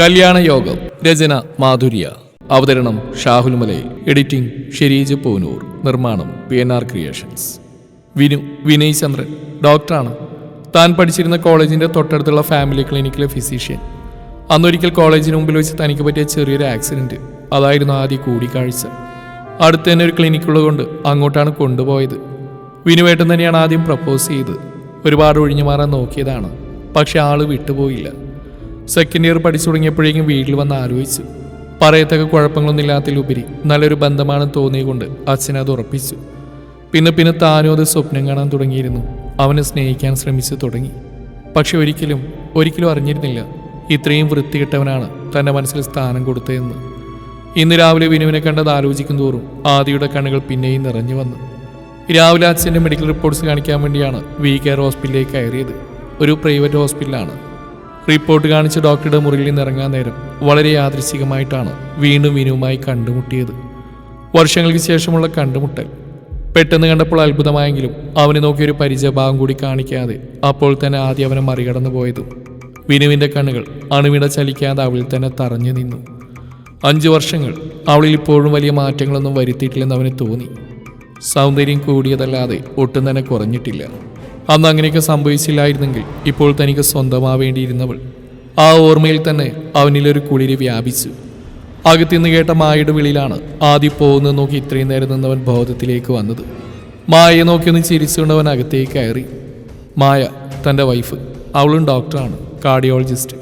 കല്യാണ യോഗം രചന മാധുര്യ. അവതരണം ഷാഹുൽ എഡിറ്റിംഗ് ഷെരീജ് പൂനൂർ. നിർമ്മാണം P N R creations. Vinu Vinay Chandran. ഡോക്ടറാണ്. താൻ പഠിച്ചിരുന്ന കോളേജിന്റെ തൊട്ടടുത്തുള്ള ഫാമിലി ക്ലിനിക്കിലെ ഫിസിഷ്യൻ. അന്നൊരിക്കൽ കോളേജിന് മുമ്പിൽ വെച്ച് തനിക്ക് പറ്റിയ ചെറിയൊരു ആക്സിഡന്റ് അതായിരുന്നു ആദ്യ കൂടിക്കാഴ്ച. അടുത്ത് തന്നെ ഒരു ക്ലിനിക്കുള്ളതുകൊണ്ട് അങ്ങോട്ടാണ് കൊണ്ടുപോയത്. വിനുവേട്ടൻ തന്നെയാണ് ആദ്യം പ്രപ്പോസ് ചെയ്ത് ഒരുപാട് ഒഴിഞ്ഞു മാറാൻ നോക്കിയതാണ്. പക്ഷെ ആൾ വിട്ടുപോയില്ല. സെക്കൻഡ് ഇയർ പഠിച്ചു തുടങ്ങിയപ്പോഴേക്കും വീട്ടിൽ വന്ന് ആലോചിച്ചു. പറയത്തക്ക കുഴപ്പങ്ങളൊന്നും ഇല്ലാത്തതിലുപരി നല്ലൊരു ബന്ധമാണെന്ന് തോന്നിയുകൊണ്ട് അച്ഛൻ അത് ഉറപ്പിച്ചു. പിന്നെ പിന്നെ താനും അത് സ്വപ്നം കാണാൻ തുടങ്ങിയിരുന്നു. അവനെ സ്നേഹിക്കാൻ ശ്രമിച്ചു തുടങ്ങി. പക്ഷെ ഒരിക്കലും ഒരിക്കലും അറിഞ്ഞിരുന്നില്ല ഇത്രയും വൃത്തികെട്ടവനാണ് തന്റെ മനസ്സിൽ സ്ഥാനം കൊടുത്തതെന്ന്. ഇന്ന് രാവിലെ വിനുവിനെ കണ്ടത് ആലോചിക്കും തോറും ആദിയുടെ കണ്ണുകൾ പിന്നെയും നിറഞ്ഞു വന്നു. രാവിലെ അച്ഛന്റെ മെഡിക്കൽ റിപ്പോർട്ട്സ് കാണിക്കാൻ വേണ്ടിയാണ് വി കെയർ ഹോസ്പിറ്റലിലേക്ക് കയറിയത്. ഒരു പ്രൈവറ്റ് ഹോസ്പിറ്റലാണ്. റിപ്പോർട്ട് കാണിച്ച് ഡോക്ടറുടെ മുറിയിൽ നിന്ന് ഇറങ്ങാൻ നേരം വളരെ യാദൃശികമായിട്ടാണ് വീണ്ടും വിനുവുമായി കണ്ടുമുട്ടിയത്. വർഷങ്ങൾക്ക് ശേഷമുള്ള കണ്ടുമുട്ടൽ. പെട്ടെന്ന് കണ്ടപ്പോൾ അത്ഭുതമായെങ്കിലും അവനെ നോക്കി ഒരു പരിചയഭാവം കൂടി കാണിക്കാതെ അപ്പോൾ തന്നെ ആദ്യം അവനെ മറികടന്നു പോയതും. വിനുവിന്റെ കണ്ണുകൾ അണുവിട ചലിക്കാതെ അവളിൽ തന്നെ തറഞ്ഞു നിന്നു. അഞ്ചു വർഷങ്ങൾ അവളിൽ ഇപ്പോഴും വലിയ മാറ്റങ്ങളൊന്നും വരുത്തിയിട്ടില്ലെന്ന് അവന് തോന്നി. സൗന്ദര്യം കൂടിയതല്ലാതെ ഒട്ടും തന്നെ കുറഞ്ഞിട്ടില്ല. അന്ന് അങ്ങനെയൊക്കെ സംഭവിച്ചില്ലായിരുന്നെങ്കിൽ ഇപ്പോൾ തനിക്ക് സ്വന്തമാവേണ്ടിയിരുന്നവൾ. ആ ഓർമ്മയിൽ തന്നെ അവനിലൊരു കുളിരി വ്യാപിച്ചു. അകത്തുനിന്ന് കേട്ട മായയുടെ വിളിയിലാണ് ആദ്യം പോകുന്നത് നോക്കി ഇത്രയും നേരം നിന്നവൻ ബോധത്തിലേക്ക് വന്നത്. മായയെ നോക്കിയൊന്ന് ചിരിച്ചുകൊണ്ടവൻ അകത്തേക്ക് കയറി. മായ തന്റെ വൈഫ് അവളും ഡോക്ടറാണ് കാർഡിയോളജിസ്റ്റ്.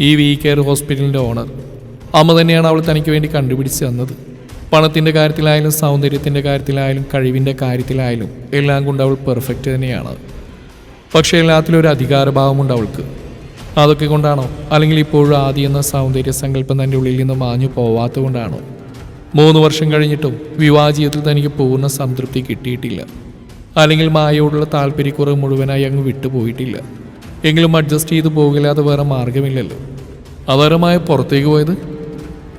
ഈ വി കെയർ ഹോസ്പിറ്റലിന്റെ ഓണർ. അമ്മ തന്നെയാണ് അവൾ തനിക്ക് വേണ്ടി കണ്ടുപിടിച്ച് തന്നത്. പണത്തിന്റെ കാര്യത്തിലായാലും സൗന്ദര്യത്തിന്റെ കാര്യത്തിലായാലും കഴിവിന്റെ കാര്യത്തിലായാലും എല്ലാം കൊണ്ട് അവൾ പെർഫെക്റ്റ് തന്നെയാണ്. പക്ഷേ എല്ലാത്തിലും ഒരു അധികാരഭാവമുണ്ട് അവൾക്ക്. അതൊക്കെ കൊണ്ടാണോ? അല്ലെങ്കിൽ ഇപ്പോഴും ആദ്യം എന്ന സൗന്ദര്യ സങ്കല്പം തന്റെ ഉള്ളിൽ നിന്ന് മാഞ്ഞു പോവാത്തത് കൊണ്ടാണോ? മൂന്ന് വർഷം കഴിഞ്ഞിട്ടും വിവാഹ ജീവിതത്തിൽ തനിക്ക് പൂർണ സംതൃപ്തി കിട്ടിയിട്ടില്ല. അല്ലെങ്കിൽ മായയോടുള്ള താല്പര്യക്കുറവ് മുഴുവനായി അങ്ങ് വിട്ടുപോയിട്ടില്ല. എങ്കിലും അഡ്ജസ്റ്റ് ചെയ്ത് പോകില്ലാതെ വേറെ മാർഗമില്ലല്ലോ അതരമായ പുറത്തേക്ക് പോയത്?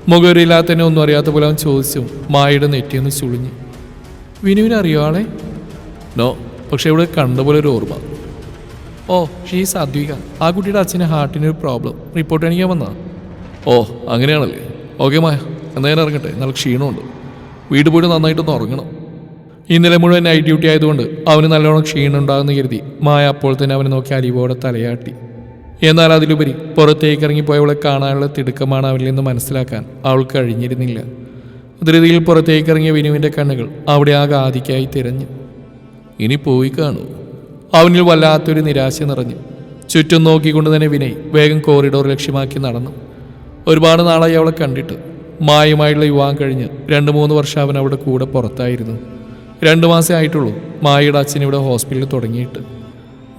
മുഖവരില്ലാത്ത തന്നെ ഒന്നും അറിയാത്ത പോലെ അവൻ ചോദിച്ചു മായയുടെ നെറ്റിയെന്ന് ചുളിഞ്ഞു. വിനുവിനെ അറിയോ ആളെ? നോ പക്ഷെ ഇവിടെ കണ്ട പോലെ ഒരു ഓർമ്മ. ഓ ഷീ സാധ്വിക ആ കുട്ടിയുടെ അച്ഛന് ഹാർട്ടിന് ഒരു പ്രോബ്ലം. റിപ്പോർട്ട് എനിക്ക് വന്നാ ഓ അങ്ങനെയാണല്ലേ. ഓക്കെ മായ. എന്നാൽ ഞാൻ ഇറങ്ങട്ടെ. നല്ല ക്ഷീണമുണ്ട്. വീട്ടിൽ പോയിട്ട് നന്നായിട്ടൊന്ന് ഉറങ്ങണം. ഇന്നലെ മുഴുവൻ നൈറ്റ് ഡ്യൂട്ടി ആയതുകൊണ്ട് അവന് നല്ലോണം ക്ഷീണം ഉണ്ടാകുന്ന കരുതി മായ അപ്പോൾ തന്നെ അവനെ നോക്കി അലിവോടെ തലയാട്ടി. എന്നാൽ അതിലുപരി പുറത്തേക്ക് ഇറങ്ങിപ്പോയവളെ കാണാനുള്ള തിടുക്കമാണ് അവളിൽ നിന്ന് മനസ്സിലാക്കാൻ അവൾ കഴിഞ്ഞിരുന്നില്ല. ധൃതിയിൽ പുറത്തേക്ക് ഇറങ്ങിയ വിനുവിന്റെ കണ്ണുകൾ അവിടെ ആകെ ആദിക്കായി തിരഞ്ഞു. ഇനി പോയി കാണൂ. അവനിൽ വല്ലാത്തൊരു നിരാശ നിറഞ്ഞു. ചുറ്റും നോക്കിക്കൊണ്ട് തന്നെ വിനയ് വേഗം കോറിഡോർ ലക്ഷ്യമാക്കി നടന്നു. ഒരുപാട് നാളായി അവളെ കണ്ടിട്ട് മായുമായുള്ള വിവാഹം കഴിഞ്ഞ് രണ്ട് മൂന്ന് വർഷം അവൻ അവിടെ കൂടെ പുറത്തായിരുന്നു. രണ്ട് മാസേ ആയിട്ടുള്ളൂ മായയുടെ അച്ഛൻ ഇവിടെ ഹോസ്പിറ്റലിൽ തുടങ്ങിയിട്ട്.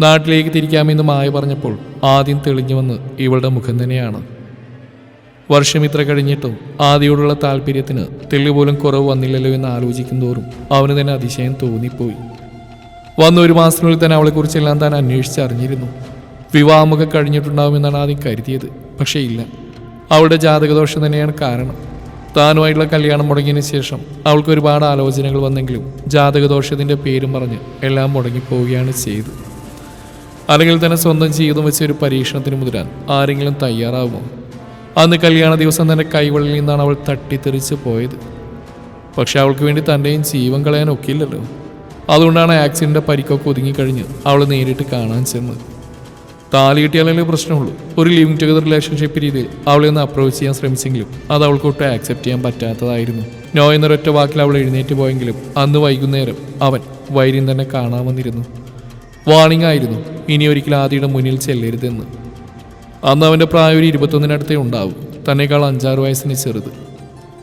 നാട്ടിലേക്ക് തിരിക്കാമെന്ന് മായ പറഞ്ഞപ്പോൾ ആദ്യം തെളിഞ്ഞു വന്ന് ഇവളുടെ മുഖം തന്നെയാണ്. വർഷം ഇത്ര കഴിഞ്ഞിട്ടും ആദിയോടുള്ള താല്പര്യത്തിന് തെളിവ് പോലും കുറവ് വന്നില്ലല്ലോ എന്ന് ആലോചിക്കും തോറും അവന് തന്നെ അതിശയം തോന്നിപ്പോയി. വന്ന ഒരു മാസത്തിനുള്ളിൽ തന്നെ അവളെക്കുറിച്ചെല്ലാം താൻ അന്വേഷിച്ചറിഞ്ഞിരുന്നു വിവാഹമൊക്കെ കഴിഞ്ഞിട്ടുണ്ടാവുമെന്നാണ് ആദ്യം കരുതിയത് പക്ഷേ ഇല്ല. അവളുടെ ജാതകദോഷം തന്നെയാണ് കാരണം. താനുമായിട്ടുള്ള കല്യാണം മുടങ്ങിയതിന് ശേഷം അവൾക്ക് ഒരുപാട് ആലോചനകൾ വന്നെങ്കിലും ജാതകദോഷത്തിന്റെ പേരും പറഞ്ഞ് എല്ലാം മുടങ്ങിപ്പോവുകയാണ് ചെയ്തത്. അല്ലെങ്കിൽ തന്നെ സ്വന്തം ജീവിതം വെച്ച് ഒരു പരീക്ഷണത്തിന് മുതിരാൻ ആരെങ്കിലും തയ്യാറാവുമോ? അന്ന് കല്യാണ ദിവസം തന്നെ കൈവളിൽ നിന്നാണ് അവൾ തട്ടിത്തെറിച്ച് പോയത്. പക്ഷെ അവൾക്ക് വേണ്ടി തന്റെയും ജീവൻ കളയാൻ ഒക്കില്ലല്ലോ. അതുകൊണ്ടാണ് ആക്സിഡന്റെ പരിക്കൊക്കെ ഒതുങ്ങിക്കഴിഞ്ഞ് അവൾ നേരിട്ട് കാണാൻ ചെന്നത്. താലി കിട്ടിയാലല്ലേ പ്രശ്നമുള്ളൂ. ഒരു ലിവിങ് ടുഗദർ റിലേഷൻഷിപ്പ് രീതിയിൽ അവളെ ഒന്ന് അപ്രോച്ച് ചെയ്യാൻ ശ്രമിച്ചെങ്കിലും അത് അവൾക്കൊട്ടും ആക്സെപ്റ്റ് ചെയ്യാൻ പറ്റാത്തതായിരുന്നു. നോ എന്നൊരൊറ്റ വാക്കിൽ അവൾ എഴുന്നേറ്റ് പോയെങ്കിലും അന്ന് വൈകുന്നേരം അവൻ വൈര്യം തന്നെ കാണാൻ വന്നിരുന്നു. വാണിംഗ് ആയിരുന്നു ഇനി ഒരിക്കലും ആദിയുടെ മുന്നിൽ ചെല്ലരുതെന്ന്. അന്ന് അവന്റെ പ്രായം ഒരു ഇരുപത്തൊന്നിനടുത്തേ ഉണ്ടാവും. തന്നെക്കാൾ അഞ്ചാറ് വയസ്സിന് ചെറുത്.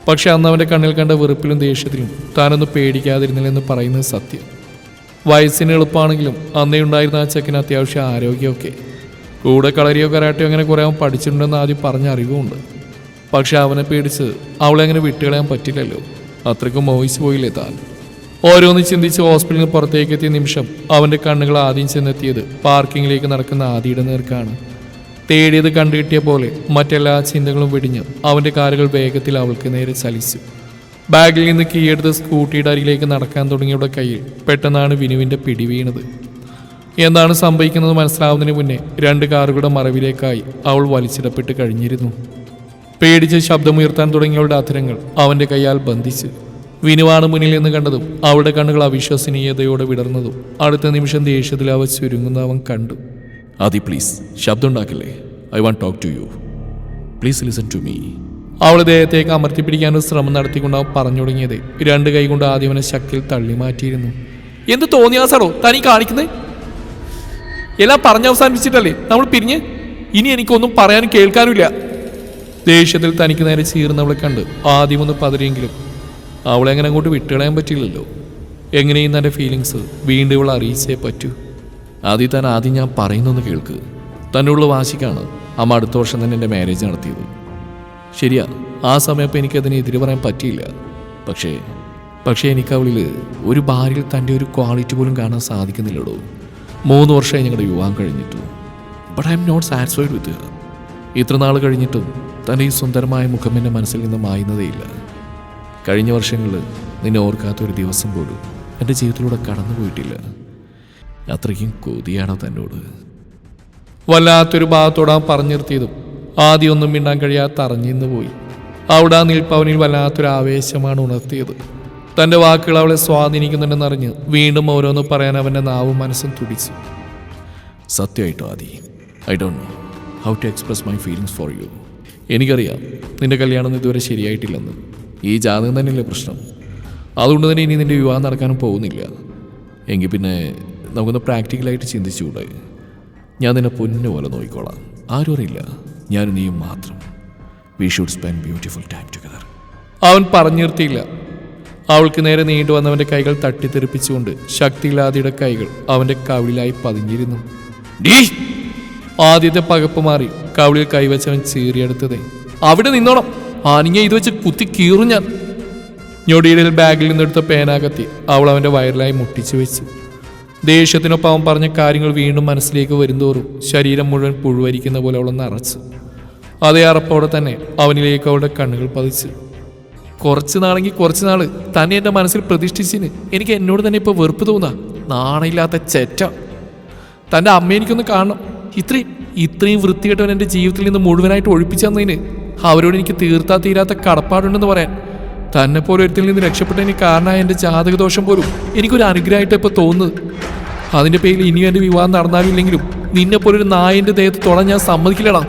പക്ഷെ അന്ന് അവന്റെ കണ്ണിൽ കണ്ട വെറുപ്പിലും ദേഷ്യത്തിലും താനൊന്ന് പേടിക്കാതിരുന്നില്ലെന്ന് പറയുന്നത് സത്യം. വയസ്സിന് എളുപ്പമാണെങ്കിലും അന്നേ ഉണ്ടായിരുന്ന ആ ചെക്കന് അത്യാവശ്യം ആരോഗ്യമൊക്കെ. കൂടെ കളരിയോ കരാട്ടയോ അങ്ങനെ കുറേ അവൻ പഠിച്ചിട്ടുണ്ടെന്ന് ആദ്യം പറഞ്ഞ അറിവുമുണ്ട്. പക്ഷെ അവനെ പേടിച്ച് അവളെ അങ്ങനെ വിട്ടുകളയാൻ പറ്റില്ലല്ലോ. അത്രയ്ക്കും മോഹിച്ചു പോയില്ലേ താൻ? ഓരോന്ന് ചിന്തിച്ച് ഹോസ്പിറ്റലിന് പുറത്തേക്ക് എത്തിയ നിമിഷം അവന്റെ കണ്ണുകൾ ആദ്യം ചെന്നെത്തിയത് പാർക്കിങ്ങിലേക്ക് നടക്കുന്ന ആദിയുടെ നേർക്കാണ്. തേടിയത് കണ്ടുകിട്ടിയ പോലെ മറ്റെല്ലാ ചിന്തകളും വെടിഞ്ഞ് അവന്റെ കാലുകൾ വേഗത്തിൽ അവൾക്ക് നേരെ ചലിച്ചു. ബാഗിൽ നിന്ന് കീയെടുത്ത് സ്കൂട്ടിയുടെ അരികിലേക്ക് നടക്കാൻ തുടങ്ങിയവരുടെ കയ്യിൽ പെട്ടെന്നാണ് വിനുവിന്റെ പിടി വീണത്. എന്താണ് സംഭവിക്കുന്നത് മനസ്സിലാവുന്നതിന് മുന്നേ രണ്ട് കാറുകളുടെ മറവിലേക്കായി അവൾ വലിച്ചിടപ്പെട്ട് കഴിഞ്ഞിരുന്നു. പേടിച്ച് ശബ്ദമുയർത്താൻ തുടങ്ങിയവളുടെ അധരങ്ങൾ അവന്റെ കൈയാൽ ബന്ധിച്ച്. വിനുവാണ് മുന്നിൽ നിന്ന് കണ്ടതും അവളുടെ കണ്ണുകൾ അവിശ്വസനീയതയോടെ വിടർന്നതും. അടുത്ത നിമിഷം ദേഷ്യത്തിൽ അവ ചുരുങ്ങുന്ന അവൻ കണ്ടു. ആദി പ്ലീസ് ശബ്ദം ഉണ്ടാക്കില്ലേ I want talk to you please listen to me അവൾ ദേഹത്തേക്ക് അമർത്തിപ്പിടിക്കാനൊരു ശ്രമം നടത്തിക്കൊണ്ട് അവൻ പറഞ്ഞു തുടങ്ങിയത് രണ്ട് കൈ കൊണ്ട് ആദ്യമനെ ശക്തിയിൽ തള്ളി മാറ്റിയിരുന്നു. എന്ത് തോന്നിയാസാടോ തനി കാണിക്കുന്നത് എല്ലാം പറഞ്ഞവസാനിപ്പിച്ചിട്ടല്ലേ നമ്മൾ പിരിഞ്ഞ്? ഇനി എനിക്കൊന്നും പറയാനും കേൾക്കാനുമില്ല. ദേഷ്യത്തിൽ തനിക്ക് നേരെ ചീർന്നവളെ കണ്ട് ആദ്യമൊന്ന് പതറിയെങ്കിലും അവളെ അങ്ങനെ അങ്ങോട്ട് വിട്ടുകളയാൻ പറ്റില്ലല്ലോ എങ്ങനെയും തന്റെ ഫീലിങ്സ് വീണ്ടും ഇവളെ അറിയിച്ചേ പറ്റൂ. ആദ്യം താൻ ആദ്യം ഞാൻ പറയുന്നൊന്ന് കേൾക്ക്. തന്നുള്ള വാശിക്കാണ് അമ്മ അടുത്ത വർഷം തന്നെ എന്റെ മാരേജ് നടത്തിയത്. ശരിയാ ആ സമയത്ത് എനിക്കതിനെ എതിര് പറയാൻ പറ്റിയില്ല. പക്ഷേ പക്ഷേ എനിക്ക് അവളിൽ ഒരു ഭാര്യയിൽ തന്റെ ഒരു ക്വാളിറ്റി പോലും കാണാൻ സാധിക്കുന്നില്ലടോ. മൂന്ന് വർഷമായി ഞങ്ങളുടെ വിവാഹം കഴിഞ്ഞിട്ടു. But I'm not satisfied with ഇത്ര നാൾ കഴിഞ്ഞിട്ടും തന്റെ ഈ സുന്ദരമായ മുഖം എന്റെ മനസ്സിൽ നിന്ന് മായുന്നതേയില്ല. കഴിഞ്ഞ വർഷങ്ങളിൽ നിന്നെ ഓർക്കാത്ത ഒരു ദിവസം പോലും എന്റെ ജീവിതത്തിലൂടെ കടന്നു പോയിട്ടില്ല അത്രയ്ക്കും കൊതിയാണോ തന്നോട്? വല്ലാത്തൊരു ഭാഗത്തോടാ പറഞ്ഞു നിർത്തിയതും ആദ്യം ഒന്നും മിണ്ടാൻ കഴിയാത്ത അറിഞ്ഞിന്ന് പോയി. അവിടെ നിൽപ്പവനിൽ വല്ലാത്തൊരു ആവേശമാണ് ഉണർത്തിയത്. തന്റെ വാക്കുകൾ അവളെ സ്വാധീനിക്കുന്നുണ്ടെന്നറിഞ്ഞ് വീണ്ടും ഓരോന്ന് പറയാൻ അവന്റെ നാവും മനസ്സും തുടിച്ചു. സത്യമായിട്ടോ Aadi? I don't know how to express my feelings for you എനിക്കറിയാം നിന്റെ കല്യാണം ഇതുവരെ ശരിയായിട്ടില്ലെന്ന്. ഈ ജാതകം തന്നെയല്ലേ പ്രശ്നം? അതുകൊണ്ട് തന്നെ ഇനി നിന്റെ വിവാഹം നടക്കാനും പോകുന്നില്ല. എങ്കിൽ പിന്നെ നമുക്കൊന്ന് പ്രാക്ടിക്കലായിട്ട് ചിന്തിച്ചുകൂടെ? ഞാൻ നിന്നെ പൊന്നു പോലെ നോക്കിക്കോളാം. ആരും അറിയില്ല. ഞാൻ നീയും മാത്രം. We should spend beautiful time together അവൻ പറഞ്ഞു നിർത്തിയില്ല. അവൾക്ക് നേരെ നീണ്ടു വന്നവന്റെ കൈകൾ തട്ടിത്തെറിപ്പിച്ചുകൊണ്ട് ശക്തിയില്ലാതിയുടെ കൈകൾ അവന്റെ കവിളിലായി പതിഞ്ഞിരുന്നു. ആദ്യത്തെ പകപ്പ് മാറി കവിളിൽ കൈവച്ചവൻ ചീറിയെടുത്തതേ. അവിടെ നിന്നോണം. ആനിങ്ങ ഇത് വെച്ച് കുത്തി കീറും ഞാൻ. ഞൊടിയിടയിൽ ബാഗിൽ നിന്നെടുത്ത പേനാകത്തി അവൾ അവന്റെ വയറിലായി മുട്ടിച്ചു വെച്ചു. ദേഷ്യത്തിനൊപ്പം അവൻ പറഞ്ഞ കാര്യങ്ങൾ വീണ്ടും മനസ്സിലേക്ക് വരുന്തോറും ശരീരം മുഴുവൻ പുഴുവരിക്കുന്ന പോലെ അവളൊന്ന് അറച്ചു അതേ അറപ്പോടെ തന്നെ അവനിലേക്ക് അവളുടെ കണ്ണുകൾ പതിച്ചു. കുറച്ച് നാളെങ്കിൽ കുറച്ച് നാൾ തന്നെ എന്റെ മനസ്സിൽ പ്രതിഷ്ഠിച്ചിന് എനിക്ക് എന്നോട് തന്നെ ഇപ്പോൾ വെറുപ്പ് തോന്നാം. നാണയില്ലാത്ത ചെറ്റ. തന്റെ അമ്മ എനിക്കൊന്ന് കാണണം. ഇത്രയും ഇത്രയും വൃത്തികെട്ടവൻ എന്റെ ജീവിതത്തിൽ നിന്ന് മുഴുവനായിട്ട് ഒഴിപ്പിച്ചു തന്നതിന് അവരോട് എനിക്ക് തീർത്താ തീരാത്ത കടപ്പാടുണ്ടെന്ന് പറയാൻ. തന്നെ പോലെ ഒരുത്തിൽ നിന്ന് രക്ഷപ്പെട്ടതിന് കാരണമായ എന്റെ ജാതകദോഷം പോലും എനിക്കൊരു അനുഗ്രഹമായിട്ട് ഇപ്പോൾ തോന്നുന്നത്. അതിന്റെ പേരിൽ ഇനിയും എന്റെ വിവാഹം നടന്നാലും ഇല്ലെങ്കിലും നിന്നെ പോലെ ഒരു നായന്റെ ദേഹത്ത് തൊടാൻ ഞാൻ സമ്മതിക്കില്ലടാ.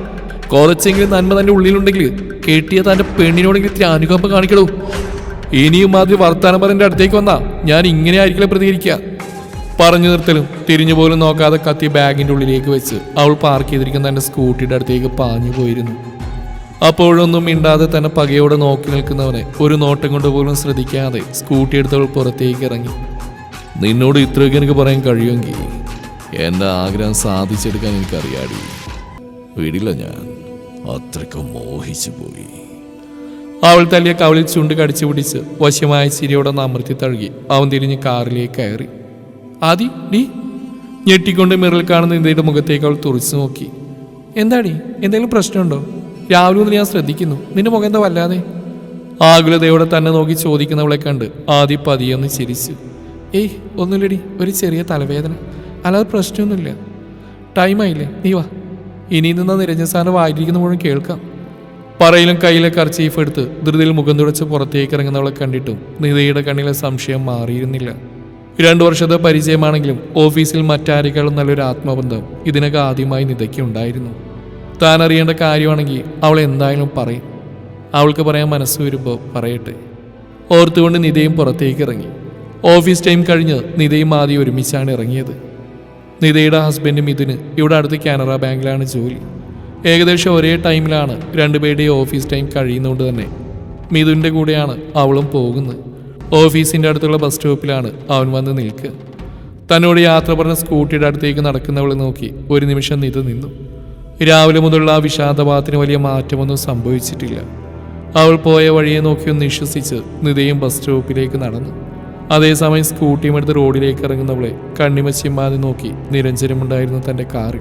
കുറച്ചെങ്കിലും നന്മ തന്റെ ഉള്ളിലുണ്ടെങ്കിൽ കെട്ടിയ തന്റെ പെണ്ണിനോടെങ്കിലും ഇത്തിരി അനുകമ്പ കാണിക്കണോ ഇനിയും മാതിരി വർത്താനം പറഞ്ഞ അടുത്തേക്ക് വന്നാ ഞാൻ ഇങ്ങനെ ആയിരിക്കില്ല പ്രതികരിക്കുക. പറഞ്ഞു നിർത്തലും തിരിഞ്ഞു പോലും നോക്കാതെ കത്തി ബാഗിന്റെ ഉള്ളിലേക്ക് വെച്ച് അവൾ പാർക്ക് ചെയ്തിരിക്കുന്ന തന്റെ സ്കൂട്ടിയുടെ അടുത്തേക്ക് പാഞ്ഞു പോയിരുന്നു. അപ്പോഴൊന്നും മിണ്ടാതെ തന്നെ പകയോടെ നോക്കി നിൽക്കുന്നവനെ ഒരു നോട്ടം കൊണ്ട് പോലും ശ്രദ്ധിക്കാതെ സ്കൂട്ടി എടുത്തവൾ പുറത്തേക്ക് ഇറങ്ങി. നിന്നോട് ഇത്രയൊക്കെ എനിക്ക് പറയാൻ കഴിയുമെങ്കിൽ എന്റെ ആഗ്രഹം സാധിച്ചെടുക്കാൻ എനിക്കറിയാടി. വിടില്ല ഞാൻ. അത്രയ്ക്ക് മോഹിച്ചു പോയി. അവൾ തല്ലിയ കവളിൽ ചുണ്ട് കടിച്ചു പിടിച്ച് വശമായ ചിരിയോടെ അമർത്തി തഴുകി അവൻ തിരിഞ്ഞ് കാറിലേക്ക് കയറി. ആദി ഡി. ഞെട്ടിക്കൊണ്ട് മിറൽ കാണുന്ന ഇന്ത്യയുടെ മുഖത്തേക്ക് അവൾ തുറച്ചു നോക്കി. എന്താടി? എന്തെങ്കിലും പ്രശ്നമുണ്ടോ? രാവിലെ മുതൽ ഞാൻ ശ്രദ്ധിക്കുന്നു. നിന്റെ മുഖം എന്താ വല്ലാതെ. ആകുലതയോടെ തന്നെ നോക്കി ചോദിക്കുന്നവളെ കണ്ട് ആദി പതിയൊന്ന് ചിരിച്ചു. ഏയ് ഒന്നുമില്ലടി ഒരു ചെറിയ തലവേദന. അല്ലാതെ പ്രശ്നമൊന്നുമില്ല. ടൈമായില്ലേ നീ വാ. ഇനി നിന്ന നിരഞ്ജൻ സാറിന് വായിരിക്കുന്ന മുഴുവൻ കേൾക്കാം. പറയിലും കയ്യിലെ കർച്ചീഫ് എടുത്ത് ധൃതിയിൽ മുഖം തുടച്ച് പുറത്തേക്ക് ഇറങ്ങുന്നവളെ കണ്ടിട്ടും നിതയുടെ കണ്ണിലെ സംശയം മാറിയിരുന്നില്ല. രണ്ടു വർഷത്തെ പരിചയമാണെങ്കിലും ഓഫീസിൽ മറ്റാരെക്കാളും നല്ലൊരു ആത്മബന്ധം ഇതിനൊക്കെ ആദ്യമായി നിധയ്ക്ക് ഉണ്ടായിരുന്നു. താൻ അറിയേണ്ട കാര്യമാണെങ്കിൽ അവൾ എന്തായാലും പറയും. അവൾക്ക് പറയാൻ മനസ്സ് വരുമ്പോൾ പറയട്ടെ. ഓർത്തുകൊണ്ട് നിതയും പുറത്തേക്ക് ഇറങ്ങി. ഓഫീസ് ടൈം കഴിഞ്ഞ് നിതയും ആദ്യം ഒരുമിച്ചാണ് ഇറങ്ങിയത്. നിതയുടെ ഹസ്ബൻഡും ഇതിന് ഇവിടെ അടുത്ത് കാനറ ബാങ്കിലാണ് ജോലി. ഏകദേശം ഒരേ ടൈമിലാണ് രണ്ടുപേരുടെയും ഓഫീസ് ടൈം കഴിയുന്നതുകൊണ്ട് തന്നെ മിഥുന്റെ കൂടെയാണ് അവളും പോകുന്നത്. ഓഫീസിന്റെ അടുത്തുള്ള ബസ് സ്റ്റോപ്പിലാണ് അവൻ വന്ന് നിൽക്കുക. തന്നോട് യാത്ര പറഞ്ഞ സ്കൂട്ടിയുടെ അടുത്തേക്ക് നടക്കുന്നവളെ നോക്കി ഒരു നിമിഷം നിത നിന്നു. രാവിലെ മുതലുള്ള ആ വിഷാദഭാവത്തിന് വലിയ മാറ്റമൊന്നും സംഭവിച്ചിട്ടില്ല. അവൾ പോയ വഴിയെ നോക്കി ഒന്ന് വിശ്വസിച്ച് നിതയും ബസ് സ്റ്റോപ്പിലേക്ക് നടന്നു. അതേസമയം സ്കൂട്ടിയും എടുത്ത് റോഡിലേക്ക് ഇറങ്ങുന്നവളെ കണ്ണിമച്ചിമ്മാതെ നോക്കി നിരഞ്ജനമുണ്ടായിരുന്നു തന്റെ കാറിൽ.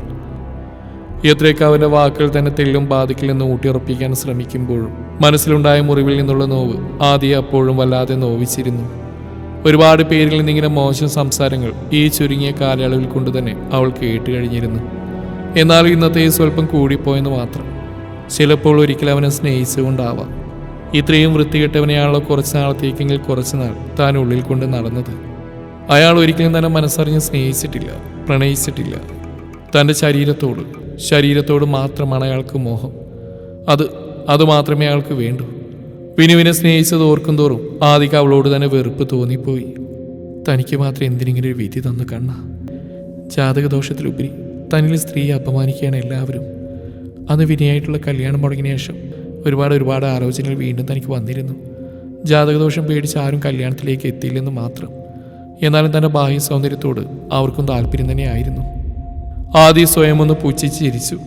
എത്രയൊക്കെ അവന്റെ വാക്കുകൾ തന്നെ തെല്ലും ബാധിക്കില്ലെന്ന് ഊട്ടിയുറപ്പിക്കാൻ ശ്രമിക്കുമ്പോഴും മനസ്സിലുണ്ടായ മുറിവിൽ നിന്നുള്ള നോവ് ആദ്യം അപ്പോഴും വല്ലാതെ നോവിച്ചിരുന്നു. ഒരുപാട് പേരിൽ നിന്നിങ്ങനെ മോശം സംസാരങ്ങൾ ഈ ചുരുങ്ങിയ കാലയളവിൽ കൊണ്ട് തന്നെ അവൾ കേട്ട് കഴിഞ്ഞിരുന്നു. എന്നാൽ ഇന്നത്തെ സ്വല്പം കൂടിപ്പോയെന്ന് മാത്രം. ചിലപ്പോൾ ഒരിക്കലും അവനെ സ്നേഹിച്ചുകൊണ്ടാവാം. ഇത്രയും വൃത്തികെട്ടവനെയാണല്ലോ കുറച്ച് നാളത്തേക്കെങ്കിൽ കുറച്ച് നാൾ താൻ ഉള്ളിൽ കൊണ്ട് നടന്നത്. അയാൾ ഒരിക്കലും തന്നെ മനസ്സറിഞ്ഞ് സ്നേഹിച്ചിട്ടില്ല പ്രണയിച്ചിട്ടില്ല. തന്റെ ശരീരത്തോട് ശരീരത്തോട് മാത്രമാണ് അയാൾക്ക് മോഹം. അത് അത് മാത്രമേ അയാൾക്ക് വേണ്ടു. വിനുവിനെ സ്നേഹിച്ചത് ഓർക്കും തോറും ആദിക്ക് അവളോട് തന്നെ വെറുപ്പ് തോന്നിപ്പോയി. തനിക്ക് മാത്രം എന്തിനിങ്ങനെ ഒരു വിധി തന്ന കണ്ണ? ജാതകദോഷത്തിലുപരി തന്നിൽ സ്ത്രീയെ അപമാനിക്കുകയാണ് എല്ലാവരും. അന്ന് വിനയായിട്ടുള്ള കല്യാണം മുടങ്ങിയ ശേഷം ഒരുപാട് ഒരുപാട് ആലോചനകൾ വീണ്ടും തനിക്ക് വന്നിരുന്നു. ജാതകദോഷം പേടിച്ച് ആരും കല്യാണത്തിലേക്ക് എത്തിയില്ലെന്ന് മാത്രം. എന്നാലും തന്റെ ബാഹ്യ സൗന്ദര്യത്തോട് അവർക്കും താല്പര്യം തന്നെയായിരുന്നു ആദ്യം സ്വയം ഒന്ന് പുച്ഛിച്ച് ചിരിച്ചു.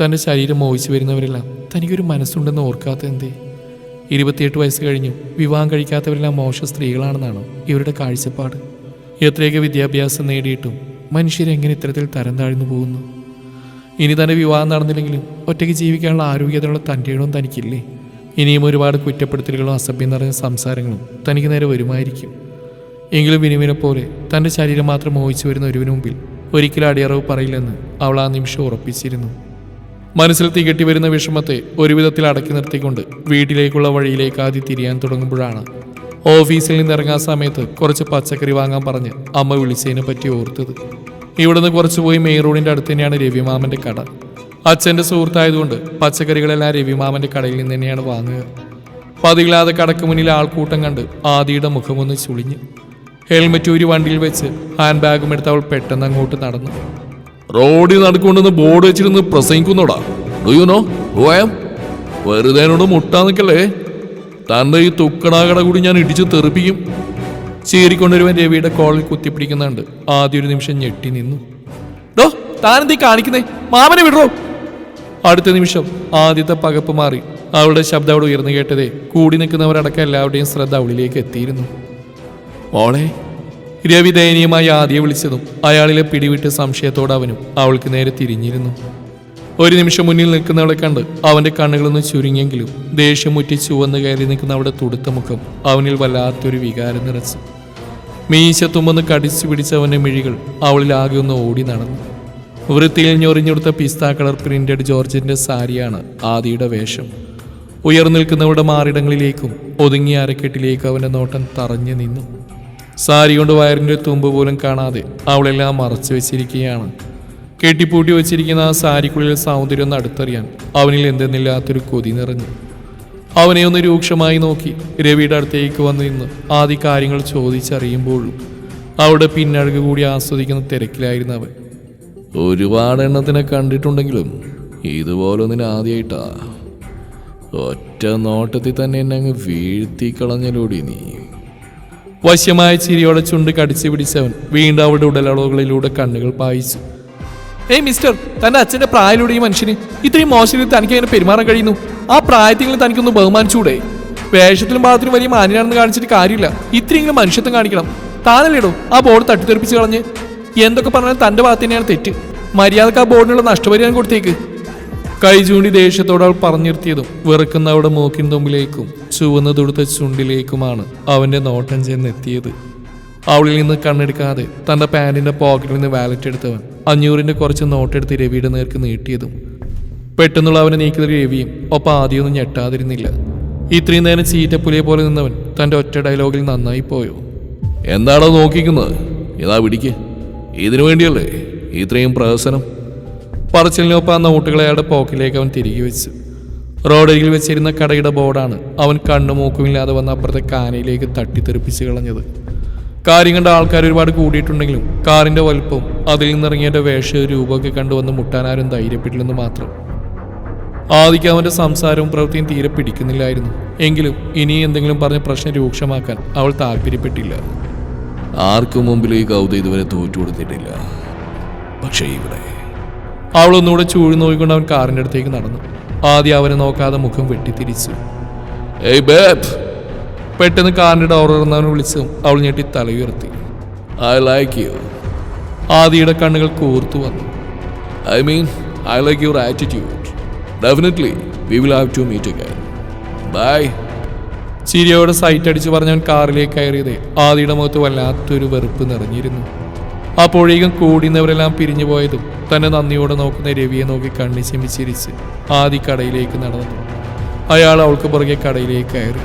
തന്റെ ശരീരം മോഹിച്ചു വരുന്നവരെല്ലാം തനിക്കൊരു മനസ്സുണ്ടെന്ന് ഓർക്കാത്ത എന്തേ? ഇരുപത്തിയെട്ട് വയസ്സ് കഴിഞ്ഞു വിവാഹം കഴിക്കാത്തവരെല്ലാം മോശ സ്ത്രീകളാണെന്നാണ് ഇവരുടെ കാഴ്ചപ്പാട്? എത്രയൊക്കെ വിദ്യാഭ്യാസം നേടിയിട്ടും മനുഷ്യരെങ്ങനെ ഇത്തരത്തിൽ തരം താഴ്ന്നു പോകുന്നു? ഇനി തന്റെ വിവാഹം നടന്നില്ലെങ്കിലും ഒറ്റയ്ക്ക് ജീവിക്കാനുള്ള ആരോഗ്യതയുള്ള തന്റെ ഇടവും തനിക്കില്ലേ? ഇനിയും ഒരുപാട് കുറ്റപ്പെടുത്തലുകളും അസഭ്യം നിറഞ്ഞ സംസാരങ്ങളും തനിക്ക് നേരെ വരുമായിരിക്കും. എങ്കിലും വിനുവിനെ പോലെ തന്റെ ശരീരം മാത്രം മോഹിച്ചു വരുന്ന ഒരുവിന് മുമ്പിൽ ഒരിക്കലും അടിയറവ് പറയില്ലെന്ന് അവൾ ആ നിമിഷം ഉറപ്പിച്ചിരുന്നു. മനസ്സിൽ തികട്ടി വരുന്ന വിഷമത്തെ ഒരുവിധത്തിൽ അടക്കി നിർത്തിക്കൊണ്ട് വീട്ടിലേക്കുള്ള വഴിയിലേക്ക് ആദ്യം തിരിയാൻ തുടങ്ങുമ്പോഴാണ് ഓഫീസിൽ നിന്ന് ഇറങ്ങാൻ സമയത്ത് കുറച്ച് പച്ചക്കറി വാങ്ങാൻ പറഞ്ഞ് അമ്മ വിളിച്ചതിനെ പറ്റി ഓർത്തത്. ഇവിടുന്ന് കുറച്ച് പോയി മെയിൻ റോഡിന്റെ അടുത്ത് തന്നെയാണ് രവിമാമന്റെ കട. അച്ഛന്റെ സുഹൃത്തായതുകൊണ്ട് പച്ചക്കറികളെല്ലാം രവിമാമന്റെ കടയിൽ നിന്ന് തന്നെയാണ് വാങ്ങുക. പതിവില്ലാതെ കടക്ക് മുന്നിൽ ആൾക്കൂട്ടം കണ്ട് ആദിയുടെ മുഖമൊന്ന് ചുളിഞ്ഞു. ഹെൽമെറ്റ് ഒരു വണ്ടിയിൽ വെച്ച് ഹാൻഡ് ബാഗും എടുത്ത് അവൾ പെട്ടെന്ന് അങ്ങോട്ട് നടന്നു. റോഡിൽ നടക്കൊണ്ടെന്ന് ബോർഡ് വെച്ചിരുന്ന് പ്രസംഗിക്കുന്നോടാ. ഡു യു നോ വെറുതെ മുട്ടാ നിൽക്കല്ലേ? തന്റെ ഈ തുക്കടാകട കൂടി ഞാൻ ഇടിച്ച് തെറിപ്പിക്കും. ചീറിക്കൊണ്ടൊരുവൻ രവിയുടെ കോളിൽ കുത്തിപ്പിടിക്കുന്നുണ്ട്. ആദ്യ ഒരു നിമിഷം ഞെട്ടി നിന്നു. ഡോ താനെന്തീ കാണിക്കുന്നേ? മാമനെ വിടറോ. അടുത്ത നിമിഷം ആദ്യത്തെ പകപ്പ് മാറി. അവളുടെ ശബ്ദം അവിടെ ഉയർന്നു കേട്ടതേ കൂടി നിൽക്കുന്നവരടക്കം എല്ലാവരുടെയും ശ്രദ്ധ അവളിലേക്ക് എത്തിയിരുന്നു. ഓളെ രവി ദയനീയമായി ആദ്യം വിളിച്ചതും അയാളിലെ പിടിവിട്ട് സംശയത്തോടെ അവനും അവൾക്ക് നേരെ തിരിഞ്ഞിരുന്നു. ഒരു നിമിഷം മുന്നിൽ നിൽക്കുന്നവളെ കണ്ട് അവന്റെ കണ്ണുകളൊന്ന് ചുരുങ്ങിയെങ്കിലും ദേഷ്യം മുറ്റി ചുവന്ന് കയറി നിൽക്കുന്ന അവളുടെ തുടുത്ത മുഖം അവനിൽ വല്ലാത്തൊരു വികാരം നിറച്ചു. മീശ തുമ്പെന്ന് കടിച്ചു പിടിച്ച അവന്റെ മിഴികൾ അവളിൽ ആകെ ഒന്ന് ഓടി നടന്നു. വൃത്തിയിൽ ഞൊറിഞ്ഞെടുത്ത പിസ്ത കളർ പ്രിന്റഡ് ജോർജിന്റെ സാരിയാണ് ആദിയുടെ വേഷം. ഉയർന്നിൽക്കുന്നവരുടെ മാറിടങ്ങളിലേക്കും ഒതുങ്ങിയ അരക്കെട്ടിലേക്കും അവന്റെ നോട്ടം തറഞ്ഞു നിന്നു. സാരി കൊണ്ട് വയറിന്റെ തുമ്പ് പോലും കാണാതെ അവളെല്ലാം മറച്ചു വെച്ചിരിക്കുകയാണ് കെട്ടിപ്പൂട്ടി വെച്ചിരിക്കുന്ന ആ സാരിക്കുള്ളിൽ സൗന്ദര്യം ഒന്ന് അടുത്തറിയാൻ അവനിൽ എന്തെന്നില്ലാത്തൊരു കൊതി നിറഞ്ഞു. അവനെ ഒന്ന് രൂക്ഷമായി നോക്കി രവിയുടെ അടുത്തേക്ക് വന്നു നിന്ന് ആദ്യ കാര്യങ്ങൾ ചോദിച്ചറിയുമ്പോഴും അവിടെ പിന്നഴക് കൂടി ആസ്വദിക്കുന്ന തിരക്കിലായിരുന്നു അവൻ. ഒരുപാട് എണ്ണത്തിനെ കണ്ടിട്ടുണ്ടെങ്കിലും ഇതുപോലൊന്നിന് ആദ്യമായിട്ടാ ഒറ്റ നോട്ടത്തിൽ തന്നെ എന്നെ അങ്ങ് വീഴ്ത്തി കളഞ്ഞലോടി നീ. വശ്യമായ ചിരിയോടെ ചുണ്ട് കടിച്ചു പിടിച്ചവൻ വീണ്ടും അവളുടെ ഉടലളവുകളിലൂടെ കണ്ണുകൾ പായിച്ചു. ഏയ് മിസ്റ്റർ തന്റെ അച്ഛന്റെ പ്രായത്തിലൂടെ ഈ മനുഷ്യന് ഇത്രയും മോശം തനിക്ക് അങ്ങനെ പെരുമാറാൻ കഴിയുന്നു? ആ പ്രായത്തിൽ തനിക്കൊന്ന് ബഹുമാനിച്ചൂടെ? വേഷത്തിലും ഭാഗത്തിലും വലിയ മാന്യനാണെന്ന് കാണിച്ചിട്ട് കാര്യമില്ല. ഇത്രയെങ്കിലും മനുഷ്യത്വം കാണിക്കണം. താനല്ലേടോ ആ ബോർഡ് തട്ടിത്തെറിപ്പിച്ച് കളഞ്ഞ്? എന്തൊക്കെ പറഞ്ഞാലും തന്റെ ഭാഗത്ത് തന്നെയാണ് തെറ്റ്. മര്യാദയ്ക്ക് ആ ബോർഡിനുള്ള നഷ്ടപരിഹാരം കൊടുത്തേക്ക്. കൈ ചൂണ്ടി ദേഷ്യത്തോടെ അവൾ പറഞ്ഞു നിർത്തിയതും വിറക്കുന്ന മൂക്കിൻ തുമ്പിലേക്കും ചുവന്ന തൊടുത്ത ചുണ്ടിലേക്കുമാണ് അവന്റെ നോട്ടം ചെന്നെത്തിയത്. അവളിൽ നിന്ന് കണ്ണെടുക്കാതെ തന്റെ പാന്റിന്റെ പോക്കറ്റിൽ നിന്ന് വാലറ്റ് എടുത്തവൻ അഞ്ഞൂറിന്റെ കുറച്ച് നോട്ടെടുത്ത് രവിയുടെ നേർക്ക് നീട്ടിയതും പെട്ടെന്നുള്ള അവനെ നീക്കിയത് രവിയും ഒപ്പം ആദ്യമൊന്നും ഞെട്ടാതിരുന്നില്ല. ഇത്രയും നേരം ചീറ്റപ്പുലിയെ പോലെ നിന്നവൻ തന്റെ ഒറ്റ ഡയലോഗിൽ നന്നായി പോയോ? എന്താണോ നോക്കിക്കുന്നത്? ഇതാ പിടിക്ക്. ഇതിനു വേണ്ടിയല്ലേ ഇത്രയും പ്രഹസനം? പറച്ചിലിനൊപ്പം ആ നോട്ടുകളെ അയാളുടെ പോക്കറ്റിലേക്ക് അവൻ തിരികെ വെച്ചു. റോഡരികിൽ വെച്ചിരുന്ന കടയുടെ ബോർഡാണ് അവൻ കണ്ണുമൂക്കുമില്ലാതെ വന്ന അപ്പുറത്തെ കാനയിലേക്ക് തട്ടിത്തെറിപ്പിച്ച് കളഞ്ഞത്. കാര്യം കണ്ട ആൾക്കാർ ഒരുപാട് കൂടിയിട്ടുണ്ടെങ്കിലും കാറിന്റെ വലുപ്പവും അതിൽ നിന്നിറങ്ങിയതിന്റെ വേഷ രൂപമൊക്കെ കണ്ടുവന്ന് മുട്ടാനാരും ധൈര്യപ്പെട്ടില്ലെന്ന് മാത്രം. ആദിക്ക് അവന്റെ സംസാരവും പ്രവൃത്തിയും തീരെ പിടിക്കുന്നില്ലായിരുന്നു. എങ്കിലും ഇനി എന്തെങ്കിലും പറഞ്ഞ് പ്രശ്നം രൂക്ഷമാക്കാൻ അവൾ താല്പര്യപ്പെട്ടില്ല. ആർക്കും മുമ്പിൽ ഈ കൗത ഇതുവരെ തോറ്റു കൊടുത്തിട്ടില്ല. പക്ഷേ ഇവിടെ അവൾ ഒന്നുകൂടെ ചൂഴി നോക്കിക്കൊണ്ട് അവൻ കാറിന്റെ അടുത്തേക്ക് നടന്നു. ആദ്യം അവനെ നോക്കാതെ മുഖം വെട്ടിത്തിരിച്ചു. ഏയ് ബേബ്! പെട്ടെന്ന് കാറിന്റെ ഡോർ ഇറന്നവനെ വിളിച്ച് അവൾ ഞെട്ടി തല ഉയർത്തി. ഐ ലൈക്ക് യു ആദിയുടെ കണ്ണുകൾ കൂർത്തു വന്നു. I mean I like your attitude definitely we will have to meet again bye ചിരിയോടെ സൈറ്റ് അടിച്ച് പറഞ്ഞവൻ കാറിലേക്ക് കയറിയത് ആദിയുടെ മുഖത്ത് വല്ലാത്തൊരു വെറുപ്പ് നിറഞ്ഞിരുന്നു. അപ്പോഴേക്കും കൂടിയുന്നവരെല്ലാം പിരിഞ്ഞു പോയതും തന്നെ നന്ദിയോടെ നോക്കുന്ന രവിയെ നോക്കി കണ്ണി ചിമ്മിച്ചിരിച്ച് ആദി കടയിലേക്ക് നടന്നു. അയാൾ അവൾക്ക് പുറകെ കടയിലേക്ക് കയറി.